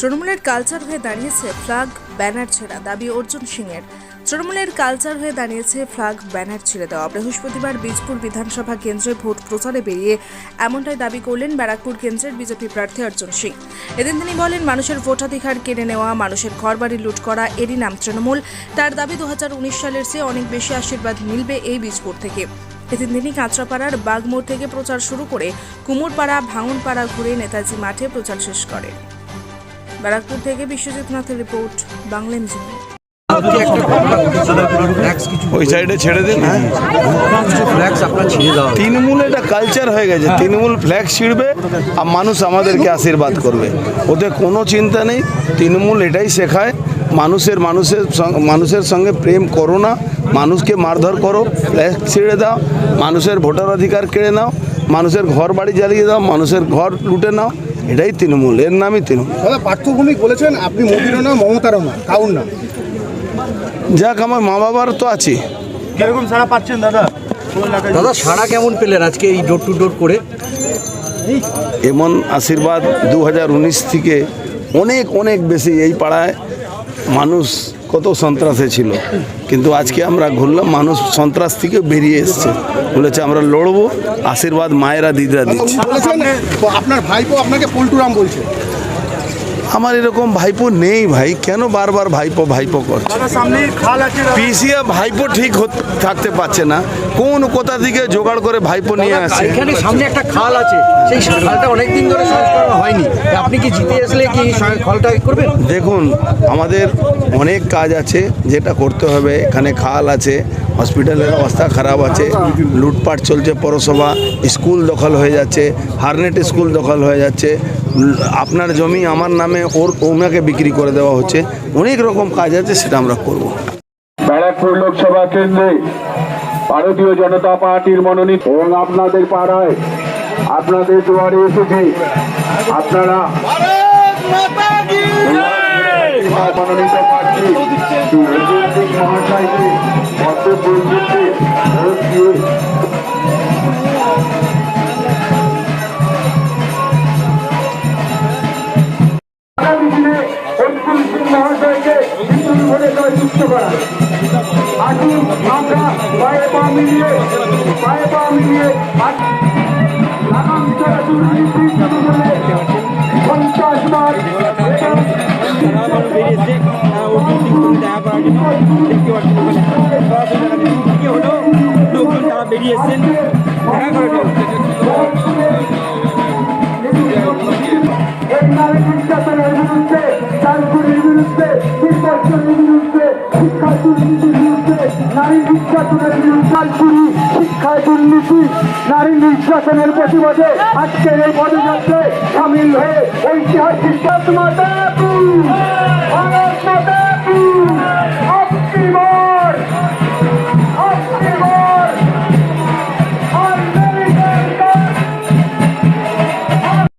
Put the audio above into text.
তৃণমূলের কালচার হয়ে দাঁড়িয়েছে ফ্ল্যাগ, ব্যানার ছেঁড়া, দাবি অর্জুন সিংয়ের। তৃণমূলের কালচার হয়ে দাঁড়িয়েছে ফ্ল্যাগ, ব্যানার ছেড়ে দেওয়া। বৃহস্পতিবার বীজপুর বিধানসভা কেন্দ্রে ভোট প্রচারে বেরিয়ে এমনটাই দাবি করলেন ব্যারাকপুর কেন্দ্রের বিজেপি প্রার্থী অর্জুন সিং। এদিন তিনি বলেন, মানুষের ভোটাধিকার কেড়ে নেওয়া, মানুষের ঘরবাড়ি লুট করা, এরই নাম তৃণমূল। তার দাবি দু হাজার উনিশ সালের চেয়ে অনেক বেশি আশীর্বাদ মিলবে এই বীজপুর থেকে। এদিন তিনি কাঁচরাপাড়ার বাগমোড় থেকে প্রচার শুরু করে কুমোরপাড়া, ভাঙনপাড়া ঘুরে নেতাজি মাঠে প্রচার শেষ করেন। ব্যারাকপুর থেকে বিশ্বজিৎ নাথের রিপোর্ট বাংলা মিউজিক ওই সাইডে ছেড়ে দিন। হ্যাঁ। ফ্ল্যাক্স তৃণমূল এটা কালচার হয়ে গেছে। তৃণমূল ফ্ল্যাগ ছিঁড়বে আর মানুষ আমাদেরকে আশীর্বাদ করবে। ওতে কোনো চিন্তা নেই। তৃণমূল এটাই শেখায় মানুষের মানুষের সঙ্গ- মানুষের সঙ্গে প্রেম করো না। মানুষকে মারধর করো। ফ্ল্যাগ ছিঁড়ে দাও। মানুষের ভোটার অধিকার কেড়ে নাও। মানুষের ঘর বাড়ি জ্বালিয়ে দাও। মানুষের ঘর লুটে নাও। এটাই তৃণমূল এর নামই তৃণমূল। দাদা পার্থভূমিক বলেছেন আপনি মোদিরও না মমতারও না কাউর না যাক আমার মা বাবার তো আছে। কীরকম সারা পাচ্ছেন দাদা? দাদা সারা কেমন পেলেন আজকে এই ডোর টু ডোর করে? এমন আশীর্বাদ দু হাজার উনিশ থেকে অনেক অনেক বেশি এই পাড়ায় মানুষ কত সন্ত্রাসে ছিল। কিন্তু আজকে আমরা ঘুরলাম, মানুষ সন্ত্রাস থেকে বেরিয়ে এসছে। বলেছে, আমরা লড়বো, আশীর্বাদ মায়েরা দিদিরা দিচ্ছে। আপনার ভাইপো আপনাকে পল্টুরাম বলছে। আমার এরকম ভাইপো নেই ভাই। কেন বারবার ভাইপো ভাইপো করছে? সামনে খাল আছে পিসিয়া ভাইপো ঠিক থাকতে পারছে না। কোন কোথা থেকে জোগাড় করে ভাইপো নিয়ে আসে? এখানে সামনে একটা খাল আছে। সেই খালটা অনেকদিন ধরে সংস্কার হয়নি। আপনি কি জিতে আসলে কি খালটা করবেন? দেখুন আমাদের অনেক কাজ আছে যেটা করতে হবে। এখানে খাল আছে হসপিটালের অবস্থা খারাপ আছে লুটপাট চলছে পৌরসভা স্কুল দখল হয়ে যাচ্ছে হারনেট স্কুল দখল হয়ে যাচ্ছে। আপনার জমি আমার নামে ওর ওনাকে বিক্রি করে দেওয়া হচ্ছে। অনেক রকম কাজ আছে সেটা আমরা করব। ব্যারাকপুর লোকসভা কেন্দ্রে ভারতীয় জনতা পার্টির মনোনীত এবং আপনাদের পাড়ায় আপনাদের দুয়ারে এসেছি। আপনারা মনোনীত জয়যুক্ত করা। আসুন আমরা পায়ে পা মিলিয়ে পায়ে পা মিলিয়ে বেরিয়ে এসছেন দেখা বিরুদ্ধে বিরুদ্ধে নির্যাতনের চালকুরি শিক্ষায় দুর্নীতি নারী নির্যাতনের প্রতিবাদে আজকের এই পদযাত্রায় সামিল হয়ে ঐতিহাসিক